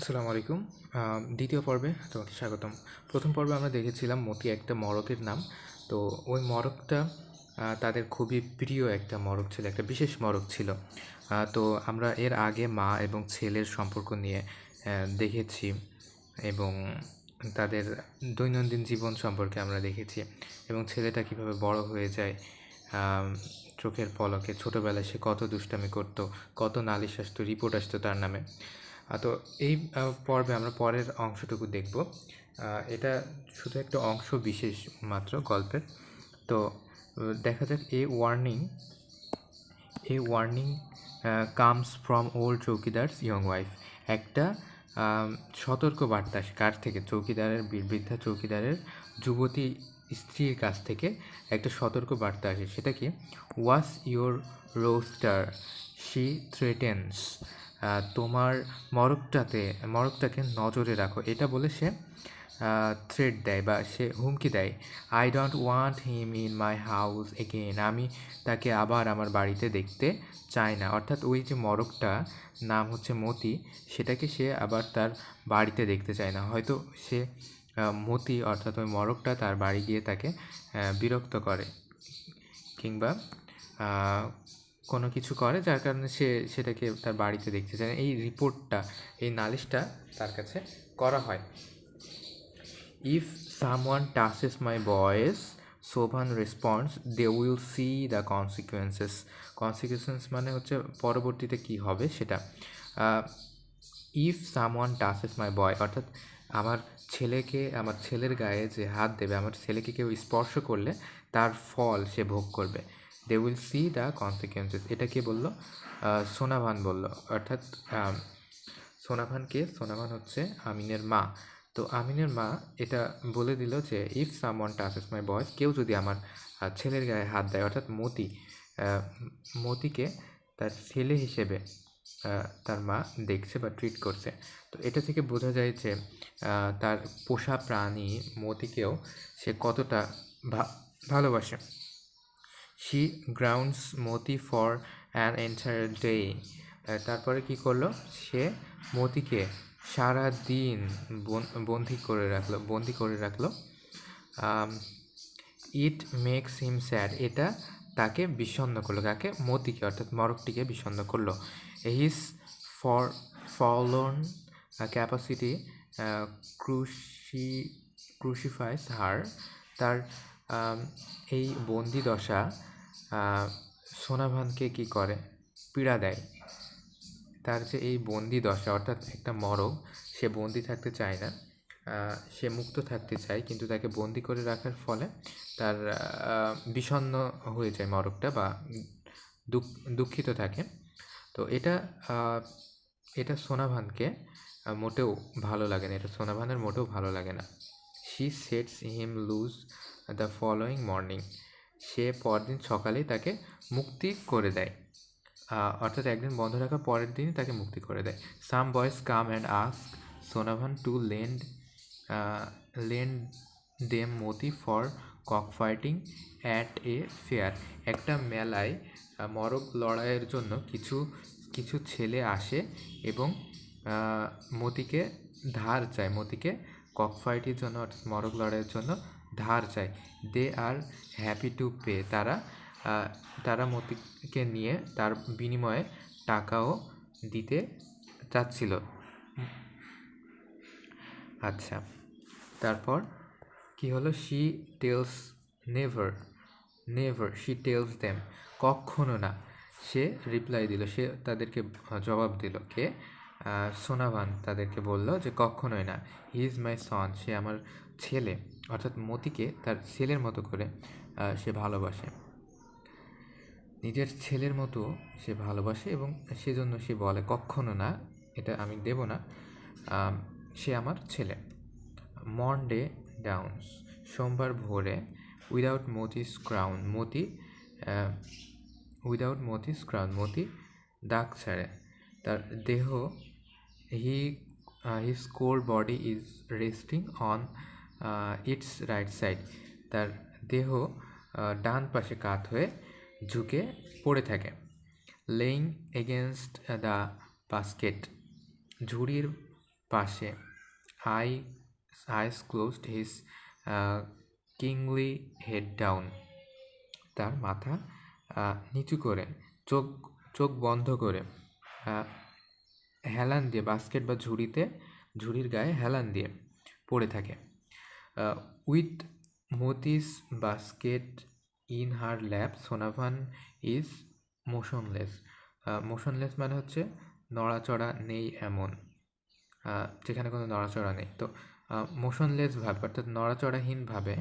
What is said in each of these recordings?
আসসালামু আলাইকুম। দ্বিতীয় পর্বে তোমাকে স্বাগতম। প্রথম পর্বে আমরা দেখেছিলাম মতি একটা মরকের নাম। তো ওই মরকটা তাদের খুবই প্রিয় একটা মরক ছিল, একটা বিশেষ মরক ছিল। তো আমরা এর আগে মা এবং ছেলের সম্পর্ক নিয়ে দেখেছি এবং তাদের দৈনন্দিন জীবন সম্পর্কে আমরা দেখেছি এবং ছেলেটা কীভাবে বড় হয়ে যায় চোখের পলকে, ছোটোবেলায় সে কত দুষ্টামি করতো, কত নালিশ আসতো, রিপোর্ট আসতো তার নামে। তো এই পর্বে আমরা পরের অংশটুকু দেখব। এটা শুধু একটা অংশ বিশেষ মাত্র গল্পের। তো দেখা যাক, a warning a warning comes from old chowkidar's young wife একটা সতর্ক বার্তা কার থেকে? চৌকিদারের, বৃদ্ধা চৌকিদারের যুবতী স্ত্রীর কাছ থেকে একটা সতর্ক বার্তা আসে। সেটা কি? Was your rooster she threatens তোমার মরকটাতে, মরকটাকে নজরে রাখো। এটা বলে সে থ্রেড দেয় বা সে হুমকি দেয়। I don't want him in my house again আমি তাকে আবার আমার বাড়িতে দেখতে চাই না। অর্থাৎ ওই যে মরকটা, নাম হচ্ছে মতি, সেটাকে সে আবার তার বাড়িতে দেখতে চায় না। হয়তো সে মতি অর্থাৎ ওই মরকটা তার বাড়ি গিয়ে তাকে বিরক্ত করে। কিংবা কোনো কিছু করে, যার কারণে সে সেটাকে তার বাড়িতে দেখতে চায় এই রিপোর্টটা, এই নালিশটা তার কাছে করা হয়। If someone touches my boys Shovan response they will see the consequences consequences মানে হচ্ছে পরবর্তীতে কি হবে সেটা। If someone touches my boy অর্থাৎ আমার ছেলেকে, আমার ছেলের গায়ে যে হাত দেবে, আমার ছেলেকে কেউ স্পর্শ করলে তার ফল সে ভোগ করবে। They will see the consequences এটা কে বলল? সোনাভান বলল। অর্থাৎ সোনাভান কে? সোনাভান হচ্ছে আমিনের মা। তো আমিনের মা এটা বলে দিল যে ইফ সামওয়ান টাচেস মাই বয়স কেউ যদি আমার ছেলের গায়ে হাত দেয়, অর্থাৎ মতি মতিকে তার ছেলে হিসেবে তার মা দেখছে বা ট্রিট করছে। তো এটা থেকে বোঝা যায় যে তার পোষা প্রাণী মতিকেও সে কতটা ভালোবাসে। She grounds Moti for an entire day তারপরে কি করল? সে মতিকে সারা দিন বন্দি করে রাখল, বন্দি করে রাখল। ইট মেক্স হিম স্যাড এটা তাকে বিষণ্ণ করল কাকে মতিকে, অর্থাৎ মরকটিকে বিষণ্ণ করল। হিস ফর ফলন ক্যাপাসিটি ক্রুশি ক্রুশিফাইস হার তার এই বন্দি দশা সোনাভানকে কি করে? পীড়া দেয়। তার যে এই বন্দি দশা অর্থাৎ একটা মরক সে বন্দি থাকতে চায় না। সে মুক্ত থাকতে চায় কিন্তু তাকে বন্দি করে রাখার ফলে তার আহ, বিষণ্ণ হয়ে যায় মরকটা বা দুঃখ দুঃখিত থাকে। তো এটা এটা সোনাভানকে মোটেও ভালো লাগে না। এটা সোনাভানের মোটেও ভালো লাগে না। She sets him loose the following morning সে পরদিন সকালেই তাকে মুক্তি করে দেয়। অর্থাৎ একদিন বন্ধ রাখার পরের দিনই তাকে মুক্তি করে দেয়। Some boys come and ask Sonabhan to lend lend them Moti for cock fighting at a fair একটা মেলায় মরক লড়াইয়ের জন্য কিছু কিছু ছেলে আসে এবং মতিকে ধার চায়। মতিকে কক ফাইটের জন্য, অর্থাৎ মরক লড়াইয়ের জন্য ধার চায়। They are happy to pay তারা তারা মতিকে নিয়ে তার বিনিময়ে টাকাও দিতে চাচ্ছিল। আচ্ছা তারপর কি হলো? She tells never never she tells them কখনো না। সে রিপ্লাই দিল, সে তাদেরকে জবাব দিল, কে? সোনাভান তাদেরকে বলল যে কখনোই না। হি ইজ মাই সন সে আমার ছেলে। অর্থাৎ মতিকে তার ছেলের মতো করে সে ভালোবাসে। নিজের ছেলের মতো সে ভালোবাসে এবং সেজন্য সে বলে, কখনো না, এটা আমি দেব না। সে আমার ছেলে। মন্ডে ডাউন্স, সোমবার ভোরে, without Moti's crown, Moti without Moti's crown, Moti দাগ ছাড়ে। তার দেহ, he his core body is resting on its right side তার দেহ ডান পাশে কাত হয়ে ঝুঁকে পড়ে থাকে। লেইং এগেনস্ট দ্য বাস্কেট ঝুড়ির পাশে। I eyes closed his kingly head down তার মাথা নিচু করে, চোখ চোখ বন্ধ করে। হেলান দিয়ে বাস্কেট বা ঝুড়িতে, ঝুড়ির গায়ে হেলান দিয়ে পড়ে থাকে। With Moti's basket in her lap Sonabhan is motionless. Motionless মানে হচ্ছে নড়াচড়া নেই এমন। যেখানে কোনো নড়াচড়া নেই। তো মোশনলেস মোশনলেসভাবে অর্থাৎ নড়াচড়াহীনভাবে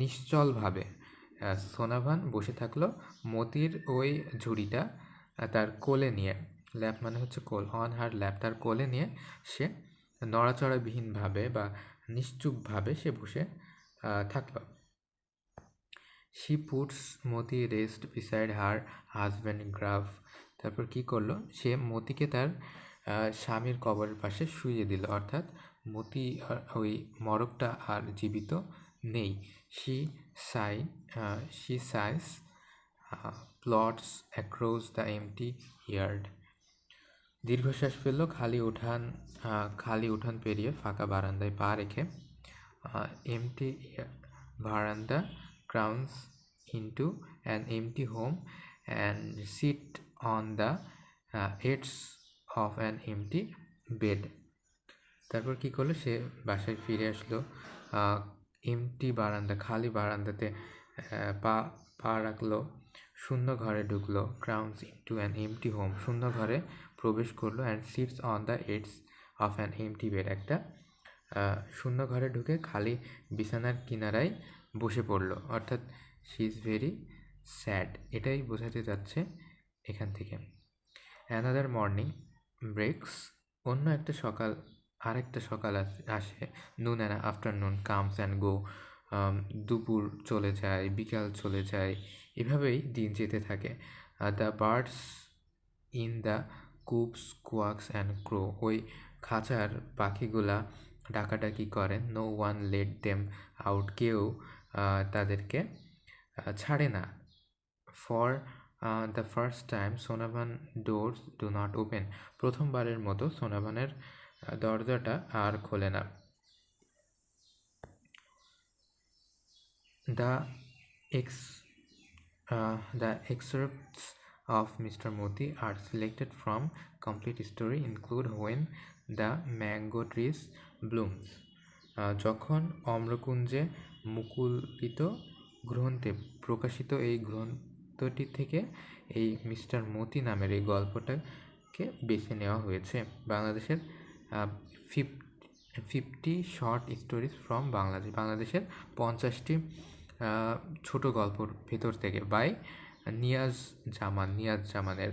নিশ্চলভাবে সোনাভান বসে থাকল মতির ওই ঝুড়িটা তার কোলে নিয়ে। ল্যাপ মানে হচ্ছে কোল, অন হার ল্যাপ, তার কোলে নিয়ে সে নড়াচড়াবিহীনভাবে বা নিশ্চুপভাবে সে বসে থাকল। She puts Moti rest beside her husband grave তারপর কি করল? সে মতিকে তার স্বামীর কবরের পাশে শুইয়ে দিল। অর্থাৎ মতি ওই মরকটা আর জীবিত নেই। She sigh she sighs plods across the empty yard দীর্ঘশ্বাস ফেলল খালি উঠান খালি উঠান পেরিয়ে ফাঁকা বারান্দায় পা রেখে এমটি বারান্দা crawls into an empty home and sit on the edge of an empty bed তারপর কি করল? সে বাসায় ফিরে আসলো। এমটি বারান্দা, খালি বারান্দাতে পা পা রাখল। শূন্য ঘরে ঢুকলো। Crawls into an empty home শূন্য ঘরে প্রবেশ করল and sits on the edge of an empty bed একটা শূন্য ঘরে ঢুকে খালি বিছানার কিনারায় বসে পড়ল। অর্থাৎ শি ইজ ভেরি স্যাড এটাই বোঝাতে যাচ্ছে এখান থেকে। অ্যানাদার মর্নিং ব্রেকস অন্য একটা সকাল, আরেকটা সকাল আসে noon and afternoon comes and go দুপুর চলে যায়, বিকাল চলে যায়। এভাবেই দিন যেতে থাকে। The birds in the coops quacks and crow ওই খাঁচার পাখিগুলা ডাকাডাকি করেন no one let them out. কেউ তাদেরকে ছাড়ে না। For the first time Sonabhan doors do not open. প্রথমবারের মতো সোনাভানের দরজাটা আর খোলে না। The ex the excerpts of Mr. Moti are selected from complete story, include when the mango trees blooms যখন অম্রকুঞ্জে মুকুলিত গ্রন্থে প্রকাশিত এই গ্রন্থটি থেকে এই মিস্টার মতি নামের এই গল্পটাকে বেছে নেওয়া হয়েছে বাংলাদেশের ফিফ fifty short stories from Bangladesh বাংলাদেশের পঞ্চাশটি ছোট গল্পর ভেতর থেকে বাই নিয়াজ জামান, নিয়াজ জামানের।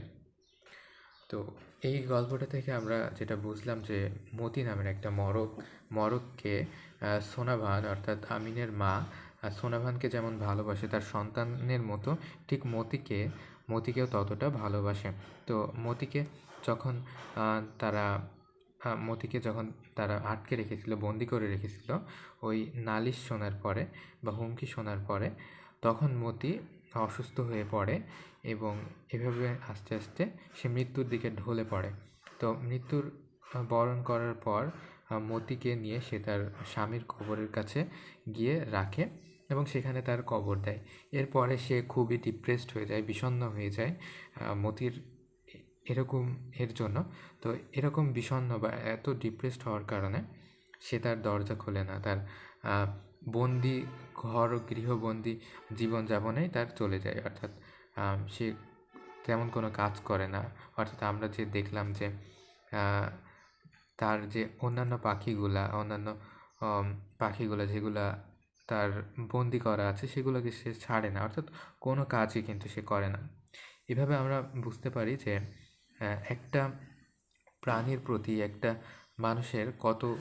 তো এই গল্পটা থেকে আমরা যেটা বুঝলাম যে মতি নামের একটা মরক, মরককে সোনাভান অর্থাৎ আমিনের মা সোনাভানকে যেমন ভালোবাসে তার সন্তানের মতো, ঠিক মতিকে, মতিকেও ততটা ভালোবাসে। তো মতিকে যখন তারা মতিকে যখন তারা আটকে রেখেছিল, বন্দি করে রেখেছিল, ওই নালিশ শোনার পরে বা হুমকি শোনার পরে, তখন মতি অসুস্থ হয়ে পড়ে এবং এভাবে আস্তে আস্তে সে মৃত্যুর দিকে ঢলে পড়ে। তো মৃত্যুর বরণ করার পর মতিকে নিয়ে সে তার স্বামীর কবরের কাছে গিয়ে রাখে এবং সেখানে তার কবর দেয়। এরপরে সে খুবই ডিপ্রেসড হয়ে যায়, বিষণ্ণ হয়ে যায় মতির এরকম এর জন্য। তো এরকম বিষণ্ণ বা এত ডিপ্রেসড হওয়ার কারণে সে তার দরজা খোলে না, তার বন্দি ঘর, গৃহবন্দী জীবনযাপনেই তার চলে যায়। অর্থাৎ সে তেমন কোনো কাজ করে না। অর্থাৎ আমরা যে দেখলাম যে তার যে অন্যান্য পাখিগুলা অন্যান্য পাখিগুলা যেগুলা তার বন্দি করা আছে, সেগুলোকে সে ছাড়ে না। অর্থাৎ কোনো কাজই কিন্তু সে করে না। এভাবে আমরা বুঝতে পারি যে একটা প্রাণীর প্রতি একটা মানুষের কত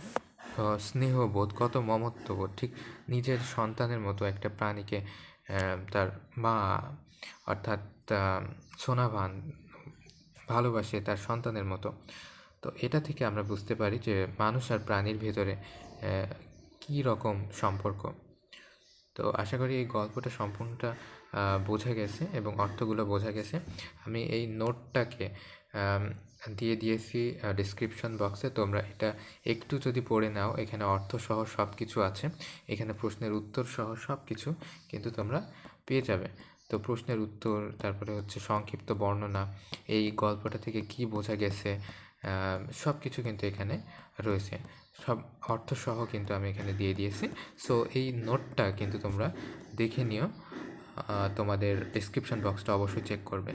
স্নেহবোধ কত মমত্ববোধ ঠিক নিজের সন্তানের মতো একটা প্রাণীকে তার মা, অর্থাৎ সোনাভান ভালোবাসে তার সন্তানের মতো। তো এটা থেকে আমরা বুঝতে পারি যে মানুষ আর প্রাণীর ভেতরে কী রকম সম্পর্ক। তো আশা করি এই গল্পটা সম্পূর্ণটা বোঝা গেছে এবং অর্থগুলো বোঝা গেছে। আমি এই নোটটাকে দিয়ে দিয়েছি ডিসক্রিপশন বক্সে তোমরা এটা একটু যদি পড়ে নাও, এখানে অর্থ সহ সব কিছু আছে। এখানে প্রশ্নের উত্তর সহ সব কিছু কিন্তু তোমরা পেয়ে যাবে। তো প্রশ্নের উত্তর, তারপরে হচ্ছে সংক্ষিপ্ত বর্ণনা, এই গল্পটা থেকে কি বোঝা গেছে সব কিছু কিন্তু এখানে রয়েছে। সব অর্থ সহ কিন্তু আমি এখানে দিয়ে দিয়েছি। সো এই নোটটা কিন্তু তোমরা দেখে নিও তোমাদের ডিসক্রিপশন বক্সটা অবশ্যই চেক করবে।